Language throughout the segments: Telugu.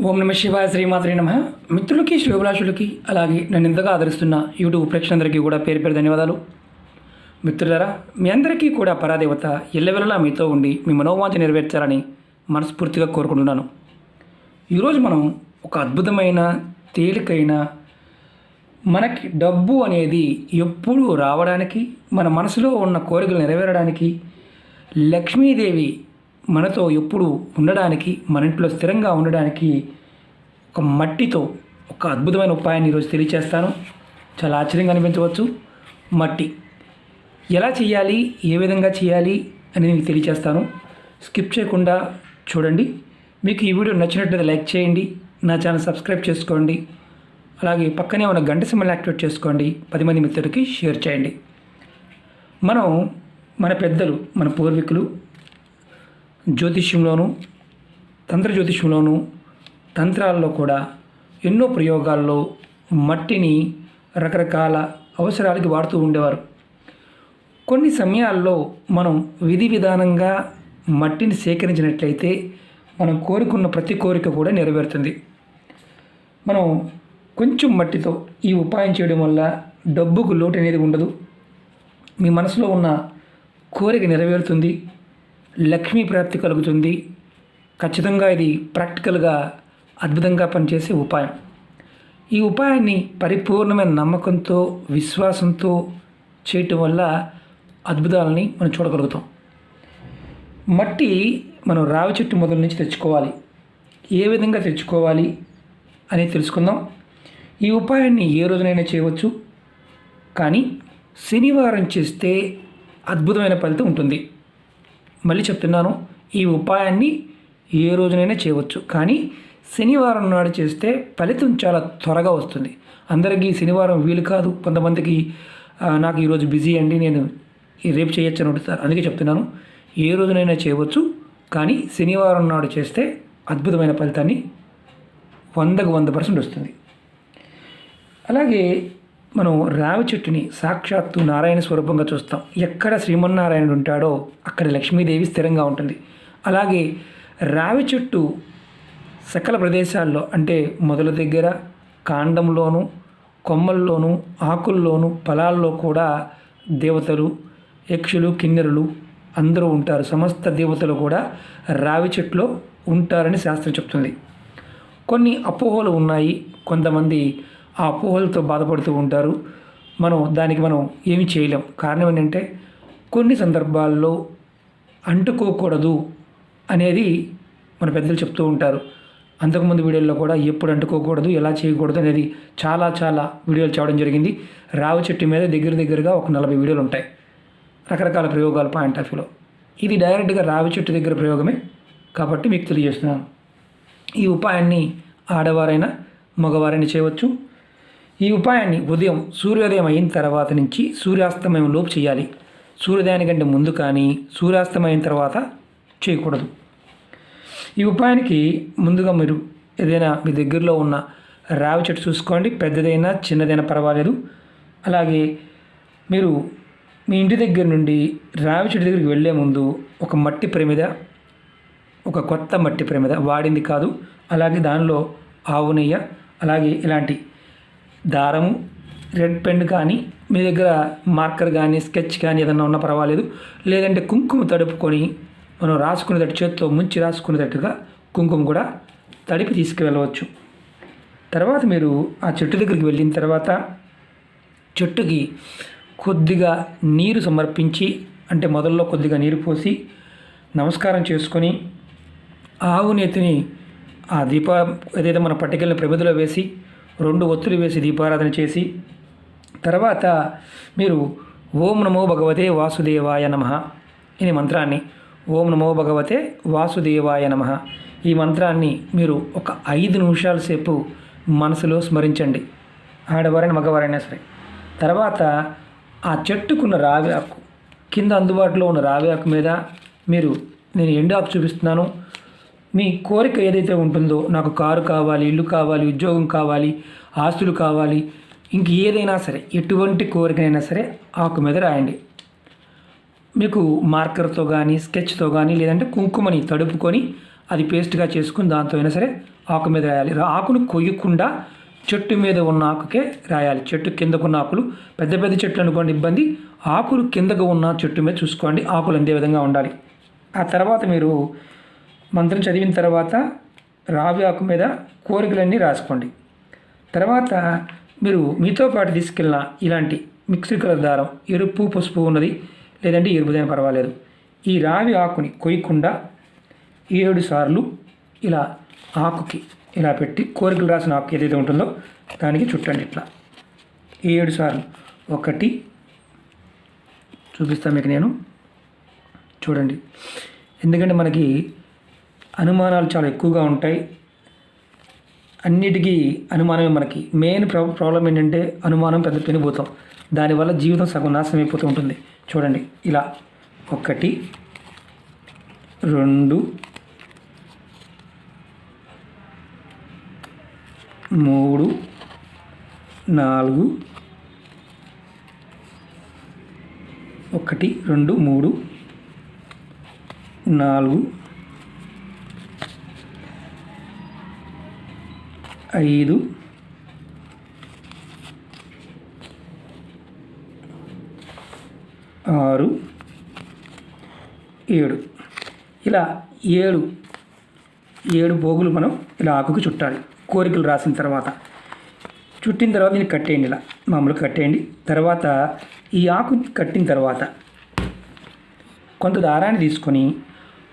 ఓం నమ శివాయ శ్రీమాత్రి నమ. మిత్రులకి శివభిలాషులకి అలాగే నన్ను ఇంతగా ఆదరిస్తున్న యూట్యూబ్ ప్రేక్షకులందరికీ కూడా పేరు పేరు ధన్యవాదాలు. మిత్రులరా మీ అందరికీ కూడా పరాదేవత ఎల్లవెల్లలా మీతో ఉండి మీ మనోవాంఛ నెరవేర్చాలని మనస్ఫూర్తిగా కోరుకుంటున్నాను. ఈరోజు మనం ఒక అద్భుతమైన తేలికైన మనకి డబ్బు అనేది ఎప్పుడూ రావడానికి మన మనసులో ఉన్న కోరికలు నెరవేరడానికి లక్ష్మీదేవి మనతో ఎప్పుడు ఉండడానికి మన ఇంట్లో స్థిరంగా ఉండడానికి ఒక మట్టితో ఒక అద్భుతమైన ఉపాయాన్ని ఈరోజు తెలియచేస్తాను. చాలా ఆశ్చర్యంగా అనిపించవచ్చు. మట్టి. ఎలా చేయాలి ఏ విధంగా చేయాలి అని మీకు తెలియచేస్తాను. స్కిప్ చేయకుండా చూడండి. మీకు ఈ వీడియో నచ్చినట్లయితే లైక్ చేయండి. నా ఛానల్ సబ్స్క్రైబ్ చేసుకోండి. అలాగే పక్కనే ఉన్న గంట సింబల్ యాక్టివేట్ చేసుకోండి. పది మంది మిత్రులకి షేర్ చేయండి. మనం మన పెద్దలు మన పూర్వీకులు జ్యోతిష్యంలోనూ తంత్ర జ్యోతిష్యంలోనూ తంత్రాల్లో కూడా ఎన్నో ప్రయోగాల్లో మట్టిని రకరకాల అవసరాలకి వాడుతూ ఉండేవారు. కొన్ని సమయాల్లో మనం విధి విధానంగా మట్టిని సేకరించినట్లయితే మనం కోరుకున్న ప్రతి కోరిక కూడా నెరవేరుతుంది. మనం కొంచెం మట్టితో ఈ ఉపాయం చేయడం వల్ల డబ్బుకు లోటు అనేది ఉండదు. మీ మనసులో ఉన్న కోరిక నెరవేరుతుంది. లక్ష్మీ ప్రాప్తి కలుగుతుంది. ఖచ్చితంగా ఇది ప్రాక్టికల్గా అద్భుతంగా పనిచేసే ఉపాయం. ఈ ఉపాయాన్ని పరిపూర్ణమైన నమ్మకంతో విశ్వాసంతో చేయటం వల్ల అద్భుతాలని మనం చూడగలుగుతాం. మట్టి మనం రావి చెట్టు మొదల నుంచి తెచ్చుకోవాలి. ఏ విధంగా తెచ్చుకోవాలి అని తెలుసుకుందాం. ఈ ఉపాయాన్ని ఏ రోజునైనా చేయవచ్చు. కానీ శనివారం చేస్తే అద్భుతమైన ఫలితం ఉంటుంది. మళ్ళీ చెప్తున్నాను ఈ ఉపాయాన్ని ఏ రోజునైనా చేయవచ్చు. కానీ శనివారం నాడు చేస్తే ఫలితం చాలా త్వరగా వస్తుంది. అందరికీ శనివారం వీలు కాదు. కొంతమందికి నాకు ఈరోజు బిజీ అండి నేను ఈ రేపు చేయొచ్చు అని అడుగుతారు. అందుకే చెప్తున్నాను ఏ రోజునైనా చేయవచ్చు. కానీ శనివారం నాడు చేస్తే అద్భుతమైన ఫలితాన్ని వందకు వంద పర్సెంట్ వస్తుంది. అలాగే మనం రావి చెట్టుని సాక్షాత్తు నారాయణ స్వరూపంగా చూస్తాం. ఎక్కడ శ్రీమన్నారాయణుడు ఉంటాడో అక్కడ లక్ష్మీదేవి స్థిరంగా ఉంటుంది. అలాగే రావి చెట్టు సకల ప్రదేశాల్లో అంటే మొదల దగ్గర కాండంలోను కొమ్మల్లోనూ ఆకుల్లోనూ ఫలాల్లో కూడా దేవతలు యక్షులు కిన్నెరులు అందరూ ఉంటారు. సమస్త దేవతలు కూడా రావి చెట్లో ఉంటారని శాస్త్రం చెప్తుంది. కొన్ని అపోహలు ఉన్నాయి. కొంతమంది ఆ అపోహలతో బాధపడుతూ ఉంటారు. మనం దానికి మనం ఏమి చేయలేం. కారణం ఏంటంటే కొన్ని సందర్భాల్లో అంటుకోకూడదు అనేది మన పెద్దలు చెప్తూ ఉంటారు. అంతకుముందు వీడియోల్లో కూడా ఎప్పుడు అంటుకోకూడదు ఎలా చేయకూడదు అనేది చాలా చాలా వీడియోలు చేయడం జరిగింది. రావి చెట్టు మీద దగ్గర దగ్గరగా ఒక నలభై వీడియోలు ఉంటాయి. రకరకాల ప్రయోగాలు పాయింట్ ఆఫ్ వ్యూలో. ఇది డైరెక్ట్గా రావి చెట్టు దగ్గర ప్రయోగమే కాబట్టి మీకు తెలియజేస్తున్నాను. ఈ ఉపాయాన్ని ఆడవారైనా మగవారైనా చేయవచ్చు. ఈ ఉపాయాన్ని ఉదయం సూర్యోదయం అయిన తర్వాత నుంచి సూర్యాస్తమయం లోపు చేయాలి. సూర్యోదయానికంటే ముందు కానీ సూర్యాస్తమయం తర్వాత చేయకూడదు. ఈ ఉపాయానికి ముందుగా మీరు ఏదైనా మీ దగ్గరలో ఉన్న రావి చెట్టు చూసుకోండి. పెద్దదైనా చిన్నదైనా పర్వాలేదు. అలాగే మీరు మీ ఇంటి దగ్గర నుండి రావి చెట్టు దగ్గరికి వెళ్ళే ముందు ఒక మట్టి ప్రమిద ఒక కొత్త మట్టి ప్రమిద వాడింది కాదు. అలాగే దానిలో ఆవు నెయ్య అలాగే ఇలాంటి దారము రెడ్ పెన్ కానీ మీ దగ్గర మార్కర్ కానీ స్కెచ్ కానీ ఏదన్నా ఉన్నా పర్వాలేదు. లేదంటే కుంకుమ తడుపుకొని మనం రాసుకునేటట్టు చేత్తో ముంచి రాసుకునేటట్టుగా కుంకుమ కూడా తడిపి తీసుకువెళ్ళవచ్చు. తర్వాత మీరు ఆ చెట్టు దగ్గరికి వెళ్ళిన తర్వాత చెట్టుకి కొద్దిగా నీరు సమర్పించి అంటే మొదల్లో కొద్దిగా నీరు పోసి నమస్కారం చేసుకొని ఆవు నేతిని ఆ దీప ఏదైతే మన పట్టికలను ప్రమిదలో వేసి రెండు ఒత్తులు వేసి దీపారాధన చేసి తర్వాత మీరు ఓం నమో భగవతే వాసుదేవాయ నమ ఈ మంత్రాన్ని ఓం నమో భగవతే వాసుదేవాయ నమ. ఈ మంత్రాన్ని మీరు ఒక ఐదు నిమిషాల సేపు మనసులో స్మరించండి. ఆడవారైనా మగవారైనా సరే. తర్వాత ఆ చెట్టుకున్న రావి ఆకు కింద అందుబాటులో ఉన్న రావి ఆకు మీద మీరు నేను ఎండు ఆకు చూపిస్తున్నాను. మీ కోరిక ఏదైతే ఉంటుందో నాకు కారు కావాలి ఇల్లు కావాలి ఉద్యోగం కావాలి ఆస్తులు కావాలి ఇంక ఏదైనా సరే ఎటువంటి కోరికనైనా సరే ఆకు మీద రాయండి. మీకు మార్కర్తో కానీ స్కెచ్తో కానీ లేదంటే కుంకుమని తడుపుకొని అది పేస్ట్గా చేసుకుని దాంతో అయినా సరే ఆకు మీద రాయాలి. ఆకును కొయ్యకుండా చెట్టు మీద ఉన్న ఆకుకే రాయాలి. చెట్టు కిందకున్న ఆకులు పెద్ద పెద్ద చెట్లు అనుకోండి ఇబ్బంది. ఆకులు కిందకు ఉన్న చెట్టు మీద చూసుకోండి. ఆకులు అందే విధంగా ఉండాలి. ఆ తర్వాత మీరు మంత్రం చదివిన తర్వాత రావి ఆకు మీద కోరికలన్నీ రాసుకోండి. తర్వాత మీరు మీతో పాటు తీసుకెళ్ళిన ఇలాంటి మిక్స్డ్ కలర్ దారం ఎరుపు పసుపు ఉన్నది లేదంటే ఎరుపుదైనా పర్వాలేదు. ఈ రావి ఆకుని కొయ్యకుండా ఏడు సార్లు ఇలా ఆకుకి ఇలా పెట్టి కోరికలు రాసిన ఆకు ఏదైతే ఉంటుందో దానికి చుట్టండి ఇట్లా. ఏడు సార్లు. ఒకటి చూపిస్తాను మీకు నేను. చూడండి. ఎందుకంటే మనకి అనుమానాలు చాలా ఎక్కువగా ఉంటాయి. అన్నిటికీ అనుమానమే మనకి. మెయిన్ ప్రా ప్రాబ్లం ఏంటంటే అనుమానం పెద్ద పెనిపోతాం దానివల్ల జీవితం సగం నాశనం అయిపోతూ ఉంటుంది. చూడండి ఇలా. ఒకటి రెండు మూడు నాలుగు ఒకటి రెండు మూడు నాలుగు ఐదు. ఆరు. ఏడు. ఇలా ఏడు ఏడు పోగులు మనం ఇలా ఆకుకు చుట్టాలి. కోరికలు రాసిన తర్వాత. చుట్టిన తర్వాత దీన్ని కట్టేయండి ఇలా. మామూలుగా కట్టేయండి. తర్వాత ఈ ఆకు కట్టిన తర్వాత కొంత దారాన్ని తీసుకొని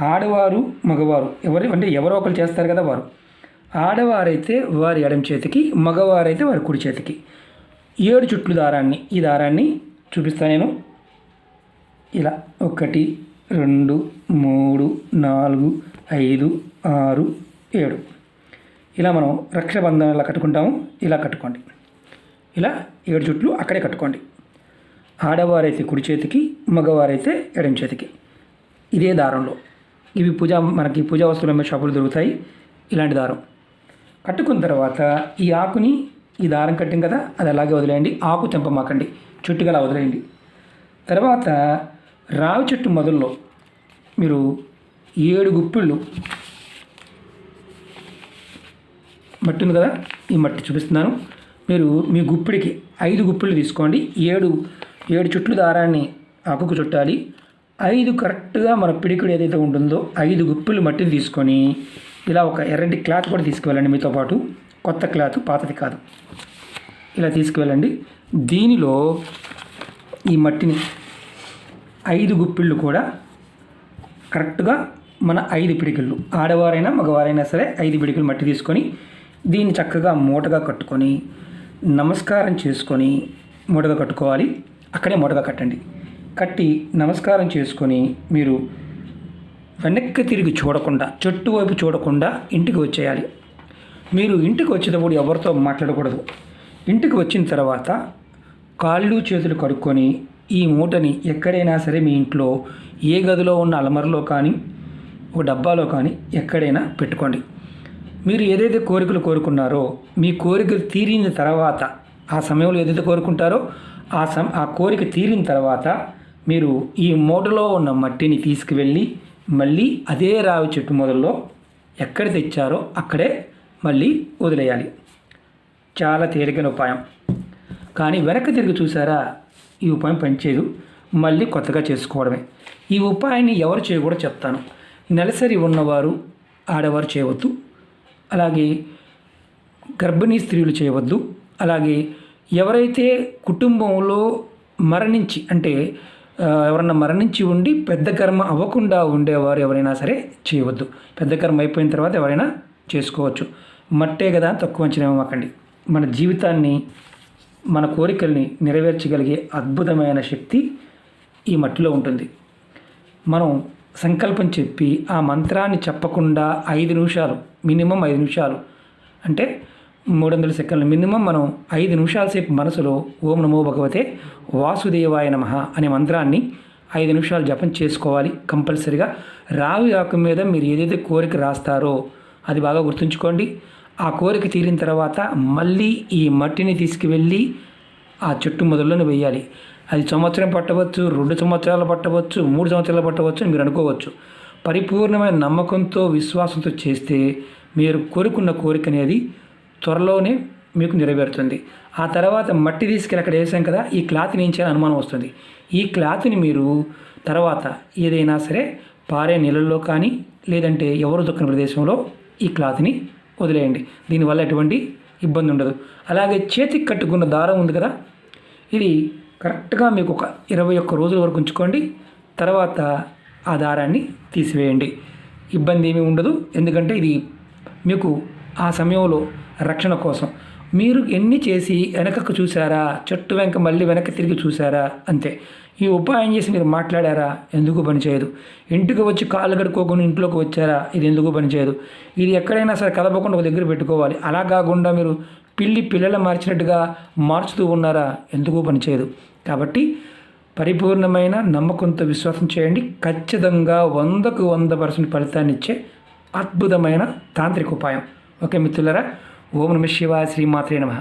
ఆడవారు మగవారు ఎవరు అంటే ఎవరో ఒకరు చేస్తారు కదా వారు. ఆడవారైతే వారి ఎడం చేతికి మగవారైతే వారి కుడి చేతికి. ఏడు చుట్లు దారాన్ని. ఈ దారాన్ని చూపిస్తాను నేను. ఇలా ఒకటి రెండు మూడు నాలుగు ఐదు ఆరు ఏడు. ఇలా మనం రక్షాబంధం ఇలా కట్టుకుంటాము. ఇలా కట్టుకోండి. ఇలా ఏడు చుట్లు అక్కడే కట్టుకోండి. ఆడవారైతే కుడి చేతికి మగవారైతే ఎడం చేతికి. ఇదే దారంలో. ఇవి పూజ మనకి పూజా వస్తువులు అమ్మే షాపులు దొరుకుతాయి. ఇలాంటి దారం. కట్టుకున్న తర్వాత ఈ ఆకుని ఈ దారం కట్టింది కదా అది అలాగే వదిలేయండి. ఆకు తెంపమాకండి. చుట్టుగా అలా వదిలేయండి. తర్వాత రావి చెట్టు మొదల్లో మీరు ఏడు గుప్పిళ్ళు మట్టి ఉంది కదా ఈ మట్టి చూపిస్తున్నాను. మీరు మీ గుప్పిడికి ఐదు గుప్పిళ్ళు తీసుకోండి. ఏడు ఏడు చుట్లు దారాన్ని ఆకుకు చుట్టాలి. ఐదు కరెక్ట్గా మన పిడికిడు ఏదైతే ఉంటుందో ఐదు గుప్పిళ్ళు మట్టిని తీసుకొని ఇలా ఒక ఎర్రటి క్లాత్ కూడా తీసుకువెళ్ళండి మీతో పాటు. కొత్త క్లాత్ పాతది కాదు. ఇలా తీసుకువెళ్ళండి. దీనిలో ఈ మట్టిని ఐదు గుప్పిళ్ళు కూడా కరెక్ట్గా మన ఐదు పిడికిళ్ళు ఆడవారైనా మగవారైనా సరే ఐదు పిడికిలు మట్టి తీసుకొని దీన్ని చక్కగా మూటగా కట్టుకొని నమస్కారం చేసుకొని మూటగా కట్టుకోవాలి. అక్కడే మూటగా కట్టండి. కట్టి నమస్కారం చేసుకొని మీరు వెనక్కి తిరిగి చూడకుండా చెట్టు వైపు చూడకుండా ఇంటికి వచ్చేయాలి. మీరు ఇంటికి వచ్చేటప్పుడు ఎవరితో మాట్లాడకూడదు. ఇంటికి వచ్చిన తర్వాత కాళ్ళు చేతులు కడుక్కొని ఈ మూటని ఎక్కడైనా సరే మీ ఇంట్లో ఏ గదిలో ఉన్న అలమరలో కానీ ఒక డబ్బాలో కానీ ఎక్కడైనా పెట్టుకోండి. మీరు ఏదైతే కోరికలు కోరుకున్నారో మీ కోరికలు తీరిన తర్వాత ఆ సమయంలో ఏదైతే కోరుకుంటారో ఆ సమ ఆ కోరిక తీరిన తర్వాత మీరు ఈ మూటలో ఉన్న మట్టిని తీసుకువెళ్ళి మళ్ళీ అదే రావి చెట్టు మొదల్లో ఎక్కడ తెచ్చారో అక్కడే మళ్ళీ వదిలేయాలి. చాలా తేలికైన ఉపాయం. కానీ వెనక్కి తిరిగి చూసారా ఈ ఉపాయం పనిచేయదు. మళ్ళీ కొత్తగా చేసుకోవడమే. ఈ ఉపాయాన్ని ఎవరు చేయకూడదు చెప్తాను. నెలసరి ఉన్నవారు ఆడవారు చేయవద్దు. అలాగే గర్భిణీ స్త్రీలు చేయవద్దు. అలాగే ఎవరైతే కుటుంబంలో మరణించి అంటే ఎవరన్నా మరణించి ఉండి పెద్ద కర్మ అవ్వకుండా ఉండేవారు ఎవరైనా సరే చేయవద్దు. పెద్ద కర్మ అయిపోయిన తర్వాత ఎవరైనా చేసుకోవచ్చు. మట్టే కదా తక్కువ అంచనా ఇవ్వకండి. మన జీవితాన్ని మన కోరికల్ని నెరవేర్చగలిగే అద్భుతమైన శక్తి ఈ మట్టిలో ఉంటుంది. మనం సంకల్పం చెప్పి ఆ మంత్రాన్ని చెప్పకుండా ఐదు నిమిషాలు మినిమం ఐదు నిమిషాలు అంటే మూడు వందల సెకండ్ల మినిమం మనం ఐదు నిమిషాల సేపు మనసులో ఓం నమో భగవతే వాసుదేవాయ నమ అనే మంత్రాన్ని ఐదు నిమిషాలు జపం చేసుకోవాలి కంపల్సరిగా. రావి ఆకు మీద మీరు ఏదైతే కోరిక రాస్తారో అది బాగా గుర్తుంచుకోండి. ఆ కోరిక తీరిన తర్వాత మళ్ళీ ఈ మట్టిని తీసుకువెళ్ళి ఆ చెట్టు మొదల్లోనే వేయాలి. అది సంవత్సరం పట్టవచ్చు రెండు సంవత్సరాలు పట్టవచ్చు మూడు సంవత్సరాలు పట్టవచ్చు మీరు అనుకోవచ్చు. పరిపూర్ణమైన నమ్మకంతో విశ్వాసంతో చేస్తే మీరు కోరుకున్న కోరిక అనేది త్వరలోనే మీకు నెరవేరుతుంది. ఆ తర్వాత మట్టి తీసుకెళ్ళి అక్కడ వేసాం కదా ఈ క్లాత్ని ఏం చేయాలని అనుమానం వస్తుంది. ఈ క్లాత్ని మీరు తర్వాత ఏదైనా సరే పారే నీళ్ళల్లో కానీ లేదంటే ఎవరు దొక్కని ప్రదేశంలో ఈ క్లాత్ని వదిలేయండి. దీనివల్ల ఎటువంటి ఇబ్బంది ఉండదు. అలాగే చేతికి కట్టుకున్న దారం ఉంది కదా ఇది కరెక్ట్గా మీకు ఒక ఇరవై ఒక్క రోజుల వరకు ఉంచుకోండి. తర్వాత ఆ దారాన్ని తీసివేయండి. ఇబ్బంది ఏమీ ఉండదు. ఎందుకంటే ఇది మీకు ఆ సమయంలో రక్షణ కోసం. మీరు ఎన్ని చేసి వెనకకు చూసారా చెట్టు వెనక మళ్ళీ వెనక్కి తిరిగి చూసారా అంతే. ఈ ఉపాయం చేసి మీరు మాట్లాడారా? ఎందుకు పనిచేయదు ఇంటికి వచ్చి కాళ్ళు కడుక్కోకుండా ఇంట్లోకి వచ్చారా? ఇది ఎందుకు పనిచేయదు ఇది ఎక్కడైనా సరే కదపకుండా ఒక దగ్గర పెట్టుకోవాలి. అలా కాకుండా మీరు పిల్లి పిల్లలు మార్చినట్టుగా మార్చుతూ ఉన్నారా? ఎందుకు పనిచేయదు కాబట్టి పరిపూర్ణమైన నమ్మకంతో విశ్వాసం చేయండి. ఖచ్చితంగా వందకు వంద పర్సెంట్ ఫలితాన్ని ఇచ్చే అద్భుతమైన తాంత్రిక ఉపాయం ఓకే మిత్రులరా ఓం నమ శివ శ్రీమాత్రే నమ.